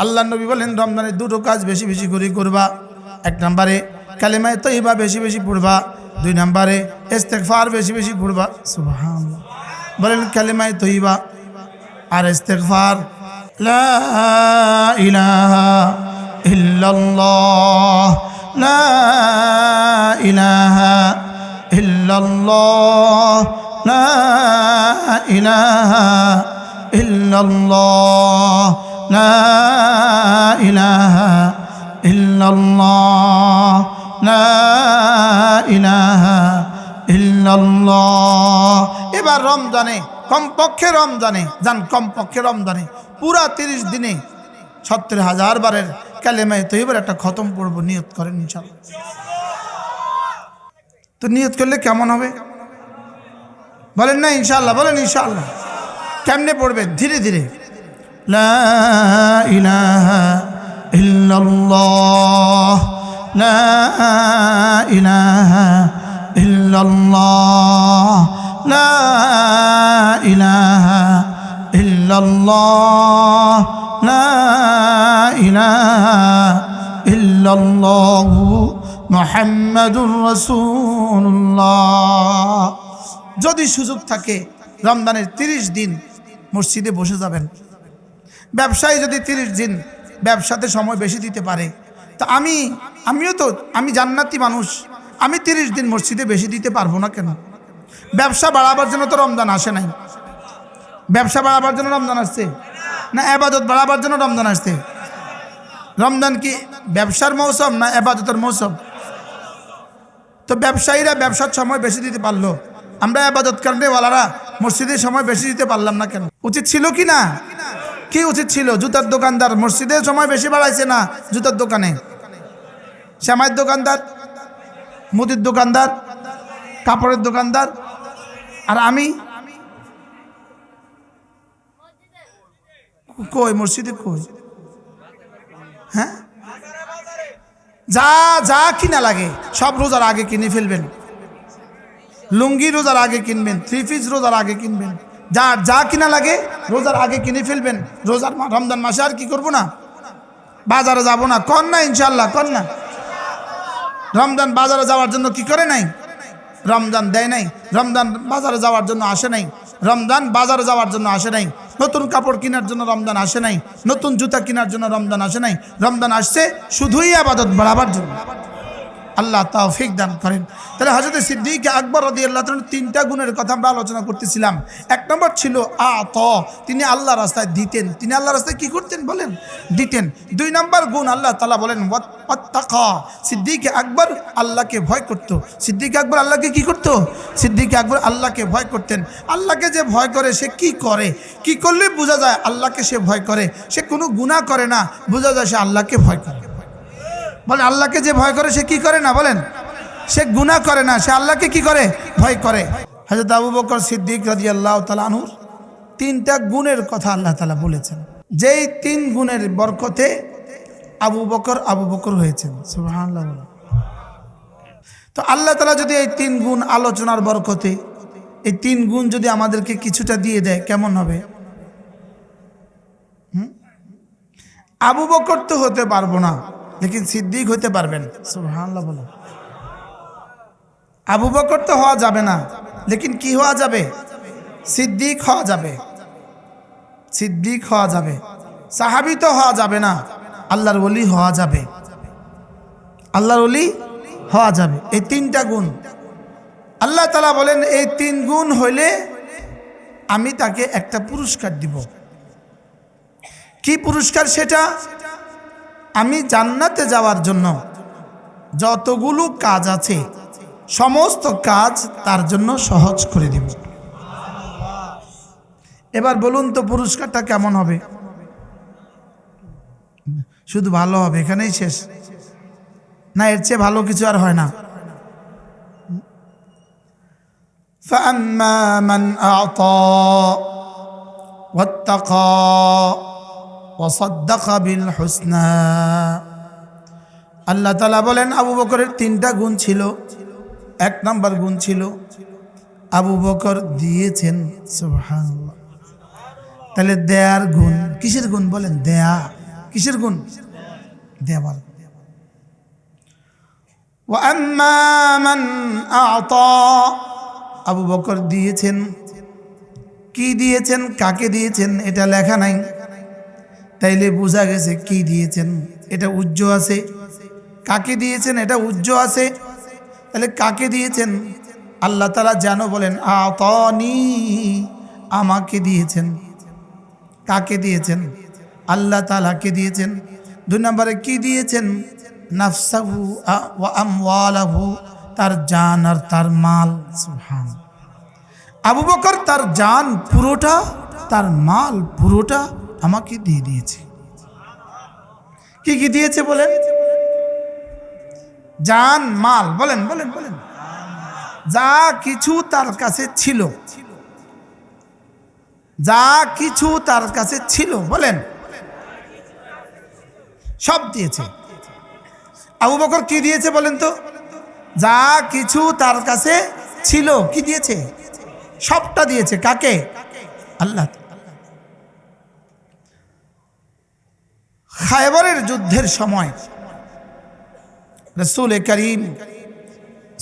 আল্লাহ নবী বলেন, রমজানের দুটো কাজ বেশি বেশি করে করবা। এক নম্বরে কালেমায় তৈবা বেশি বেশি পড়বা। দুই নম্বরে ইস্তেগফার বেশি বেশি পড়বা। সুবহানাল্লাহ। বলেন, কালেমায় তৈবা আর ইস্তেগফার। লা ইলাহা ইল্লাল্লাহ। লা ইলাহা ইল্লাল্লাহ। লা ইলাহা ইল্লাল্লাহ। লা ইলাহা ইল্লাল্লাহ, লা ইলাহা ইল্লাল্লাহ। এবার রমজানে, কমপক্ষে রমজানে যান কমপক্ষে রমজানে, পুরা তিরিশ দিনে সত্তর হাজার বারের কালেমায় তো এবার একটা খতম পড়ব নিয়ত করেন ইনশাল্লাহ তো নিয়ত করলে কেমন হবে? বলেন না ইনশাল্লাহ বলেন ইনশাল্লাহ কেমনে পড়বে ধীরে ধীরে। লা ইলাহা ইল্লাল্লাহ। লা ইলাহা ইল্লাল্লাহ। লা ইলাহা ইল্লাল্লাহ। লা ইলাহা ইল্লাল্লাহ মুহাম্মাদুর রাসূলুল্লাহ। যদি সুযোগ থাকে, রমজানের তিরিশ দিন মসজিদে বসে যাবেন। ব্যবসায়ী যদি তিরিশ দিন ব্যবসাতে সময় বেশি দিতে পারে, তা আমি, আমিও তো, আমি জান্নাতি মানুষ, আমি তিরিশ দিন মসজিদে বেশি দিতে পারব না কেন? ব্যবসা বাড়াবার জন্য তো রমজান আসে নাই। ব্যবসা বাড়াবার জন্য রমজান আসছে? না আবাদত বাড়াবার জন্য রমজান আসছে? রমজান কি ব্যবসার মৌসুম না আবাদতের মৌসুম? তো ব্যবসায়ীরা ব্যবসার সময় বেশি দিতে পারল। আমরা আবাদত কারণেওয়ালারা মসজিদের সময় বেশি দিতে পারলাম না কেন? উচিত ছিল কি না? কি উচিত ছিল? জুতার দোকানদার মসজিদে সময় বেশি বাড়াইছে না জুতার দোকানে? শ্যামাইয়ের দোকানদার? মুদির দোকানদার? কাপড়ের দোকানদার? আর আমি? কই, মসজিদে কই? হ্যাঁ? যা যা কিনা লাগে, সব রোজার আগে কিনে ফেলবেন। লুঙ্গি রোজার আগে কিনবেন, থ্রি পিস রোজার আগে কিনবেন। যা যা কিনা লাগে রোজার আগে কিনে ফেলবেন। রোজার রমজান মাসে আর কি করব না? বাজারে যাব না। কন না ইনশাল্লাহ কন না। রমজান বাজারে যাওয়ার জন্য কি করে নাই? রমজান দেয় নাই। রমজান বাজারে যাওয়ার জন্য আসে নাই। রমজান বাজারে যাওয়ার জন্য আসে নাই। নতুন কাপড় কেনার জন্য রমজান আসে নাই। নতুন জুতা কেনার জন্য রমজান আসে নাই। রমজান আসছে শুধুই আবাদত বাড়াবার জন্য। আল্লাহ তাওফিক দান করেন। তাহলে হজরত সিদ্দিক আকবর রদি আল্লাহ তিনটা গুণের কথা আমরা আলোচনা করতেছিলাম। এক নম্বর ছিল আ ত তিনি আল্লাহ রাস্তায় দিতেন। তিনি আল্লাহ রাস্তায় কি করতেন বলেন? দিতেন। দুই নম্বর গুণ আল্লাহ তালা বলেন ওয়াত্তাকা। সিদ্দিক আকবর আল্লাহকে ভয় করতো। সিদ্দিক আকবর আল্লাহকে কি করতো? সিদ্দিক আকবর আল্লাহকে ভয় করতেন। আল্লাহকে যে ভয় করে, সে কি করে? কি করলে বোঝা যায় আল্লাহকে সে ভয় করে? সে কোনো গুনাহ করে না। বোঝা যায় সে আল্লাহকে ভয় করে। বলেন আল্লাহকে যে ভয় করে, সে কি করে না বলেন? সে গুনাহ করে না, সে আল্লাহকে কি করে? ভয় করে। হজরত আবু বকর সিদ্দিক রাজি আল্লাহ তালানুর তিনটা গুণের কথা আল্লাহ তালা বলেছেন। যেই তিন গুণের বরকতে আবু বকর আবু বকর হয়েছেন। তো আল্লাহ তালা যদি এই তিন গুণ আলোচনার বরকতে এই তিন গুণ যদি আমাদেরকে কিছুটা দিয়ে দেয়, কেমন হবে? আবু বকর তো হতে পারব না। লেকিন সিদ্দিক হতে পারবেন। আবু বকর তো হওয়া যাবে না, লেকিন কি হওয়া যাবে? সিদ্দিক হওয়া যাবে। সিদ্দিক হওয়া যাবে। সাহাবি তো হওয়া যাবে না, আল্লাহর ওলি হওয়া যাবে। আল্লাহর ওলি হওয়া যাবে। এই তিনটা গুণ। আল্লাহ তালা বলেন, এই তিন গুণ হইলে আমি তাকে একটা পুরস্কার দিব। কি পুরস্কার সেটা? আমি জান্নাতে যাওয়ার জন্য যতগুলো কাজ আছে সমস্ত কাজ তার জন্য সহজ করে দিব এবার বলুন তো পুরস্কারটা কেমন হবে শুধু ভালো হবে এখানেই শেষ না এর চেয়ে ভালো কিছু আর হয় না فأما من أعطى واتقى ওসদ্দাকা বিল হোসনা। আল্লাহ তালা বলেন, আবু বকরের তিনটা গুণ ছিল। এক নাম্বার গুণ ছিল, আবু বকর দিয়েছেন তাহলে দেয়ার গুণ, কিসের গুণ বলেন? দেয়া। কিসের গুণ? দেওয়ার আবু বকর দিয়েছেন। কি দিয়েছেন? কাকে দিয়েছেন? এটা লেখা নাই। তাইলে বোঝা গেছে কি দিয়েছেন? এটা উজ্জ্ব আছে। কাকে দিয়েছেন? এটা উজ্জ্ব আছে। তাহলে কাকে দিয়েছেন? আল্লাহ তালা যেন বলেন, আতনি, আমাকে দিয়েছেন। কাকে দিয়েছেন? আল্লাহ তালাকে দিয়েছেন? দুই নম্বরে, কি দিয়েছেন? নাফসাহু আমওয়ালাহু, তার জান আর তার মাল। আবু বকর তার জান পুরোটা, তার মাল পুরোটা আমাকে দিয়ে দিয়েছে। কি কি দিয়েছে বলেন? জান, মাল, বলেন বলেন বলেন। যা কিছু তার কাছে ছিল। যা কিছু তার কাছে ছিল, বলেন। সব দিয়েছে। আবু বকর কি দিয়েছে বলেন তো? যা কিছু তার কাছে ছিল, কি দিয়েছে? সবটা দিয়েছে, কাকে? আল্লাহ খায়বরের যুদ্ধের সময় রসুল করিম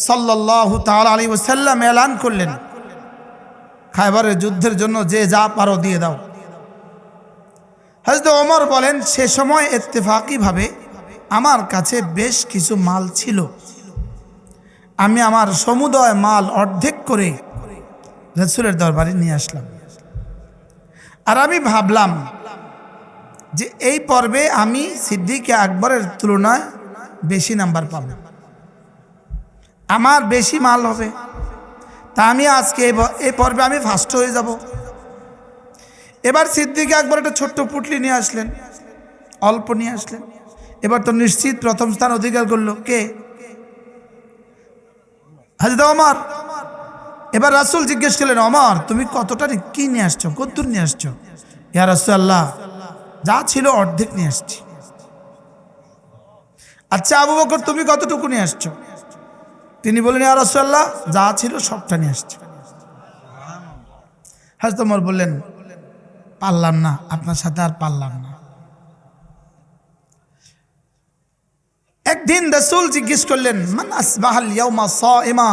সাল্লাহ তাল আলী ওসাল্লাম এলান করলেন, খায়বরের যুদ্ধের জন্য যে যা পারো দিয়ে দাও। হজরত ওমর বলেন, সে সময় ইত্তেফাকিভাবে আমার কাছে বেশ কিছু মাল ছিল। আমি আমার সমুদয় মাল অর্ধেক করে রসুলের দরবারে নিয়ে আসলাম। আর আমি ভাবলাম যে এই পর্বে আমি সিদ্দিকে আকবরের তুলনায় বেশি নাম্বার পাব। আমার বেশি মাল হবে। তা আমি আজকে এই পর্বে আমি ফার্স্ট হয়ে যাব। এবার সিদ্দিকে আকবর একটা ছোট্ট পুটলি নিয়ে আসলেন। অল্প নিয়ে আসলেন। এবার তো নিশ্চিত প্রথম স্থান অধিকার করল। কে? হাজিদা অমর এবার রাসুল জিজ্ঞেস করলেন অমর তুমি কতটা কি নিয়ে আসছো? কদ্দূর নিয়ে আসছো? ইয়া রাসুল্লাহ যা ছিল অর্ধেক নিয়ে আসছি। আচ্ছা আবু বকর, তুমি কতটুকু নিয়ে আসছো? তিনি বললেন আর রাসুল্লাহ যা ছিল সবটা নিয়ে আসছো। হাজত তোমার বললেন, পারলাম না, আপনার সাথে আর পারলাম না। একদিন রসুল জিজ্ঞেস করলেন, মান আসবাহাল ইয়াউমা সাইমা?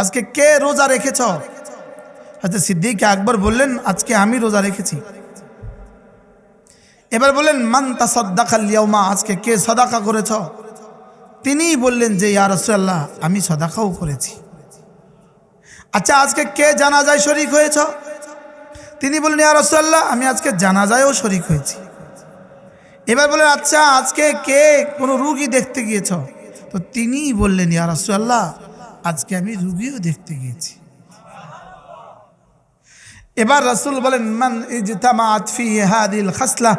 আজকে কে রোজা রেখেছ? হয়তো সিদ্দিক আকবর বললেন, আজকে আমি রোজা রেখেছি। এবার বললেন মান তাসাদ্দাকাল ইয়াউমা আজকে কে সদাকা করেছ? তিনিই বললেন যে, ইয়া রাসূলুল্লাহ, আমি সদাকাও করেছি। আচ্ছা আজকে কে জানাজায় শরিক হয়েছ? তিনি বললেন, ইয়া রাসূলুল্লাহ, আমি আজকে জানাজায়ও শরিক হয়েছি। এবার বলেন আচ্ছা আজকে কে কোনো রুগী দেখতে গিয়েছ? তো তিনিই বললেন, ইয়া রাসূলুল্লাহ, আজকে আমি রুগীও দেখতে গিয়েছি। এবার রাসূল বলেন, মান ইজতামাআত ফি হাদিল খাসলা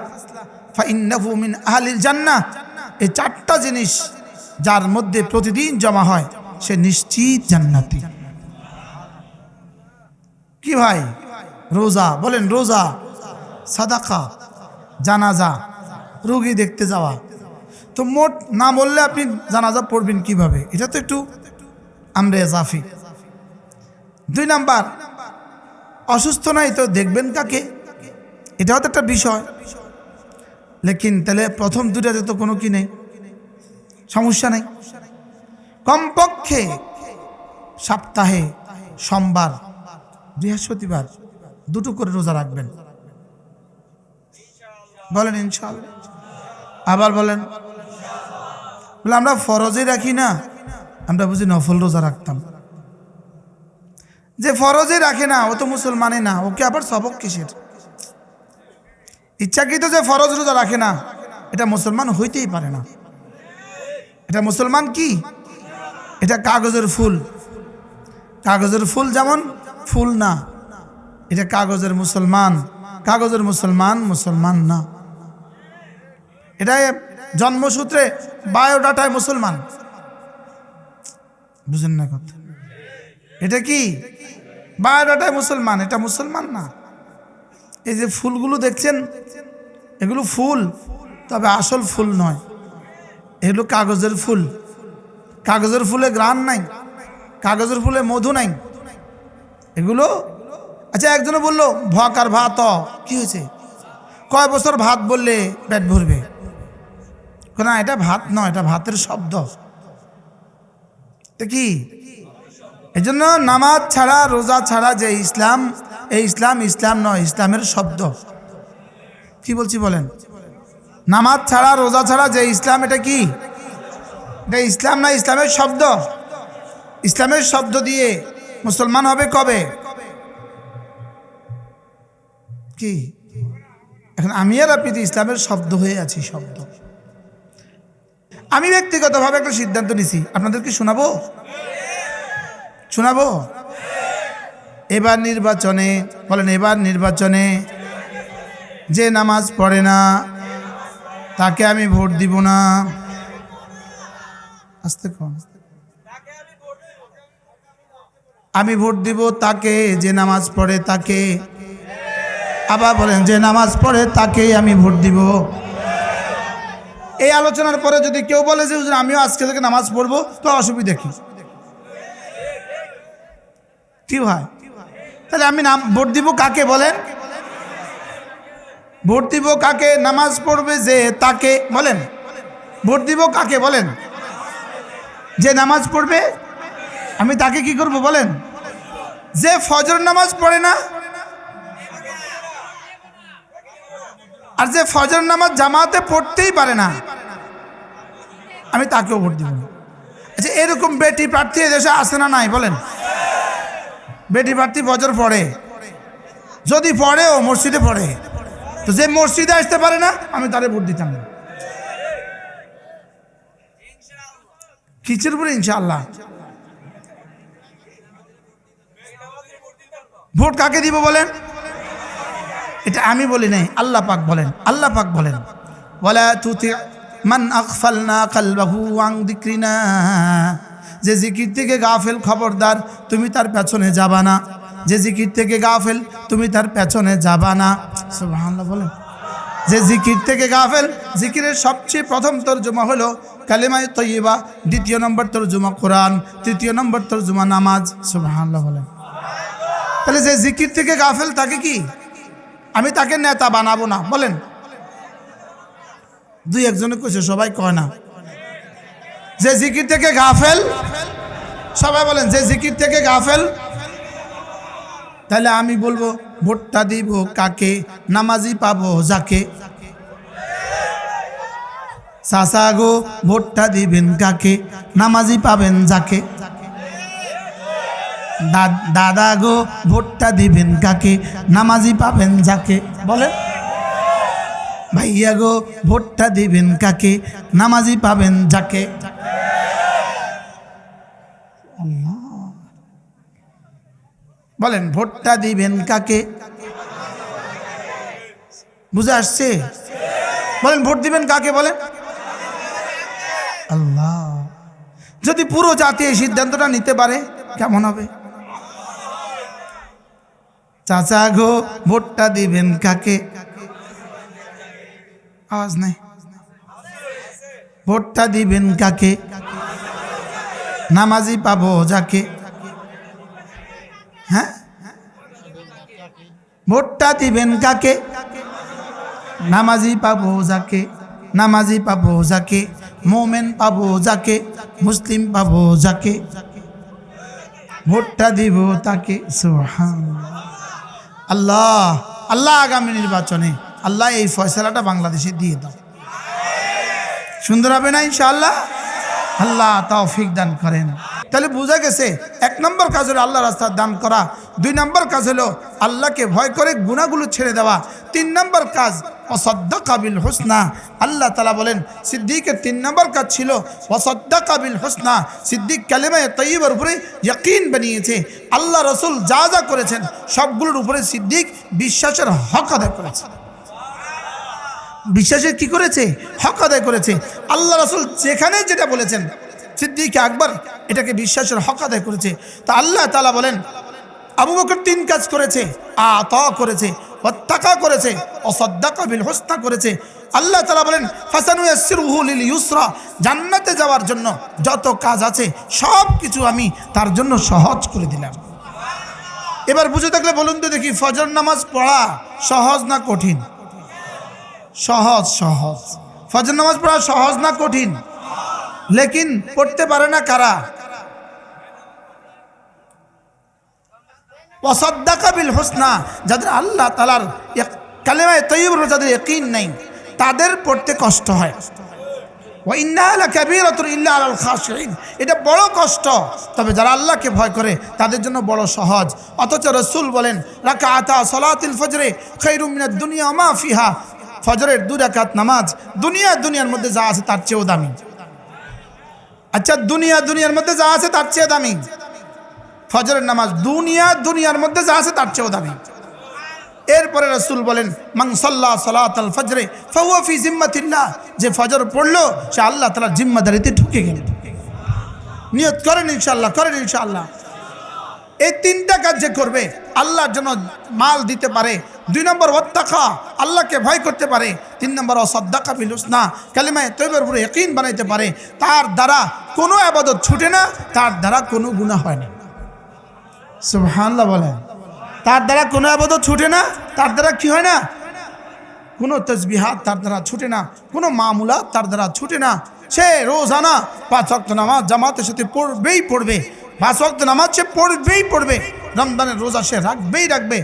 মিন এই চারটা জিনিস যার মধ্যে প্রতিদিন জমা হয়, সে নিশ্চিত জান্নাতি। কি ভাই? রোজা, বলেন রোজা, সাদাকা, জানাজা, রোগী দেখতে যাওয়া। তো মোট না বললে আপনি জানাজা পড়বেন কীভাবে? এটা তো একটু আমরে জাফি দুই নাম্বার অসুস্থ নাই তো দেখবেন কাকে? এটাও তো একটা বিষয়। লেকিন তাহলে প্রথম দুটাতে তো কোনো কি নেই? সমস্যা নেই। কমপক্ষে সপ্তাহে সোমবার, বৃহস্পতিবার দুটো করে রোজা রাখবেন। বলেন ইনশাল্লাহ আবার বলেন, বলে আমরা ফরজে রাখি না, আমরা বুঝি নফল রোজা রাখতাম। যে ফরজে রাখে না, ও তো মুসলমানে না, ওকে আবার সবক কিসের? ইচ্ছাকৃত যে ফরজ রোজা রাখে না, এটা মুসলমান হইতেই পারে না। এটা মুসলমান কি? এটা কাগজের ফুল। কাগজের ফুল যেমন ফুল না, এটা কাগজের মুসলমান। কাগজের মুসলমান মুসলমান না। এটা জন্মসূত্রে বায়োডাটায় মুসলমান। বুঝেন না কথা। এটা কি? বায়োডাটায় মুসলমান, এটা মুসলমান না। এই যে ফুলগুলো দেখছেন, এগুলো ফুল, তবে আসল ফুল নয়। এগুলো কাগজের ফুল। কাগজের ফুলে গ্রান নাই, কাগজের ফুলে মধু নাই। এগুলো আচ্ছা একজনে বলল, ভক আর ভাত, কি হয়েছে? কয় বছর ভাত বললে পেট ভরবে? না, এটা ভাত নয়, এটা ভাতের শব্দ। এটা কি? এই জন্য নামাজ ছাড়া, রোজা ছাড়া যে ইসলাম, এই ইসলাম ইসলাম নয়, ইসলামের শব্দ। কি বলছি বলেন? নামাজ ছাড়া, রোজা ছাড়া যে ইসলাম, এটা কি? এটা ইসলাম না ইসলামের শব্দ? ইসলামের শব্দ দিয়ে মুসলমান হবে কবে? কি? এখন আমি আর আপনি ইসলামের শব্দ হয়ে আছি, শব্দ। আমি ব্যক্তিগতভাবে একটা সিদ্ধান্ত নিছি। আপনাদেরকে শোনাবো? শোনাবো? এবার নির্বাচনে, বলেন এবার নির্বাচনে যে নামাজ পড়ে না, তাকে আমি ভোট দিব না। আস্তে কম। আমি ভোট দিব তাকে, যে নামাজ পড়ে তাকে। আবার বলেন, যে নামাজ পড়ে তাকে আমি ভোট দিব। এই আলোচনার পরে যদি কেউ বলে যে আমিও আজকে থেকে নামাজ পড়ব, তো অসুবিধা কি? কি ভাই। তাহলে আমি নাম, ভোট দিব কাকে বলেন? ভোট দিব কাকে? নামাজ পড়বে যে তাকে বলেন। ভোট দিব কাকে বলেন? যে নামাজ পড়বে, আমি তাকে কি করব বলেন? যে ফজর নামাজ পড়ে না, আর যে ফজর নামাজ জামাতে পড়তেই পারে না, আমি তাকেও ভোট দিব। আচ্ছা এরকম বেটি প্রার্থী দেশে আসে না নাই, বলেন। বেটি প্রার্থী ফজর পড়ে। যদি পড়েও মসজিদে পড়ে, তো যে মসজিদে আসতে পারে না, আমি তারে ভোট দিতাম না। কিসের উপরে ইনশাআল্লাহ? ভোট কাকে দিব বলেন? এটা আমি বলি নাই, আল্লাহ পাক বলেন, আল্লাহ পাক বলেন। বলা তুতি, মান আখফালনা কালবাহু আং দিক্রিনা। যে জিকির থেকে গাফেল খবরদার, তুমি তার পেছনে যাবা না। যে জিকির থেকে গাফেল, তুমি তার পেছনে যাবা না। বলেন। যে জিকির থেকে গাফেল, জিকিরের সবচেয়ে প্রথম তর্জমা হলো কালিমায় তৈবা দ্বিতীয় নম্বর তর্জমা কোরআন, তৃতীয় নম্বর তর্জমা নামাজ। সুবহানাল্লাহ, বলেন। তাহলে যে জিকির থেকে গাফেল তাকে কি? আমি তাকে নেতা বানাবো না, বলেন। দুই একজনে কইছে, সবাই কয় না। যে জিকির থেকে গাফেল, সবাই বলেন, যে জিকির থেকে গাফেল, তাহলে আমি বলব, ভোটটা দিব কাকে, নামাজি পাবো যাকে? চাচা গো, ভোটটা দিবেন কাকে, নামাজি পাবেন যাকে? দাদা গো, ভোটটা দিবেন কাকে, নামাজি পাবেন যাকে? বলেন। ভাইয়া গো, ভোটটা দিবেন কাকে, নামাজি পাবেন যাকে। বলেন, ভোটটা দিবেন কাকে? বুঝে আসছে? বলেন, ভোট দিবেন কাকে বলেন? আল্লাহ। যদি পুরো জাতি এই সিদ্ধান্তটা নিতে পারে, কেমন হবে? চাচা গো, ভোটটা দিবেন কাকে? আওয়াজ নাই। ভোটটা দিবেন কাকে? নামাজি পাবো যাকে। হ্যাঁ? ভোটটা দিবেন কাকে? নামাজি পাবো যাকে, নামাজি পাবো যাকে, মোমেন পাবো যাকে, মুসলিম পাবো যাকে। ভোটটা দিব তাকে। আল্লাহ আল্লাহ আগামী নির্বাচনে, আল্লাহ এই ফয়সালাটা বাংলাদেশে দিয়ে দাও। সুন্দর হবে না ইনশাআল্লাহ? আল্লাহ তৌফিক দান করেন। তাহলে বোঝা গেছে, এক নম্বর কাজ হলো আল্লাহ রাস্তার দান করা, দুই নম্বর কাজ হলো আল্লাহকে ভয় করে গুণাগুলো ছেড়ে দেওয়া, তিন নম্বর কাজ অসদ্দা কাবিল হোসনা। আল্লাহ তালা বলেন, সিদ্দিকের তিন নম্বর কাজ ছিল অসদ্দা কাবিল হোসনা। সিদ্দিক কালেমায় তৈবার উপরে ইয়কিন বানিয়েছে। আল্লাহ রসুল যা যা করেছেন, সবগুলোর উপরে সিদ্দিক বিশ্বাসের হক আদায় করেছে। বিশ্বাসের কি করেছে? হক আদায় করেছে। আল্লাহ রসুল যেখানে যেটা বলেছেন, সিদ্দিক আকবর এটাকে বিশ্বাসের হক আদায় করেছে। তা আল্লাহ তালা বলেন, আবু বকর তিন কাজ করেছে আ ত করেছে হত্যাকা করেছে অসদ্দাকা বিল হোস্তা করেছে। আল্লাহ তালা বলেন, ফাসানু ইয়াসসিরুহুল ইউসরা, জান্নাতে যাওয়ার জন্য যত কাজ আছে সব কিছু আমি তার জন্য সহজ করে দিলাম। এবার বুঝে থাকলে বলুন তো দেখি, ফজর নামাজ পড়া সহজ না কঠিন? সহজ সহজ। ফজর নামাজ পড়া সহজ না কঠিন? লেকিন পড়তে পারে না কারা? ওয়াসাদ্দাকা বিল হোসনা, যাদের আল্লাহ তালার কালেমায় তৈবর যাদের একইন নেই, তাদের পড়তে কষ্ট হয়। এটা বড় কষ্ট। তবে যারা আল্লাহকে ভয় করে, তাদের জন্য বড় সহজ। অথচ রসুল বলেন, রাকাআতা সালাতুল ফজরে খায়রুম মিনাদ দুনিয়া মা ফিহা। ফজরের দুই রাকাত নামাজ দুনিয়া দুনিয়ার মধ্যে যা আছে তার চেয়েও দামি। আচ্ছা দুনিয়া দুনিয়ার মধ্যে যা আছে তার চেয়ে দামি। ফজরের নামাজ দুনিয়া দুনিয়ার মধ্যে যা আছে তার চেয়েও দামি। এরপরে রসুল বলেন মাংসল্লা সালাত আল ফজরে ফি জিম্মাতিল্লাহ। যে ফজর পড়ল, সে আল্লাহ তালার জিম্মাদারিতে ঢুকে গেল। নিয়ত করেন ইনশাল্লাহ করেন ইনশাল্লাহ এই তিনটা কাজ যে করবে, আল্লাহর জন্য মাল দিতে পারে। দুই নম্বর ওত্তাখা আল্লাহকে ভয় করতে পারে। তিন নম্বর, অসদ্দাকা বিলুসনা কালিমায় তৈবের উপরে একইন বানাইতে পারে। তার দ্বারা কোনো আবাদত ছুটে না, তার দ্বারা কোনো গুণা হয় না। সুবহানাল্লাহ বলেন। তার দ্বারা কোনো আবাদত ছুটে না, তার দ্বারা কি হয় না? কোনো তসবিহাত তার দ্বারা ছুটে না, কোনো মামুলা তার দ্বারা ছুটে না। সে রোজানা পাঁচ অক্ট নামাজ জামাতের সাথে পড়বেই পড়বে। পাঁচ অক্ট নামাজ সে পড়বেই পড়বে। রমজানের রোজা সে রাখবেই রাখবে।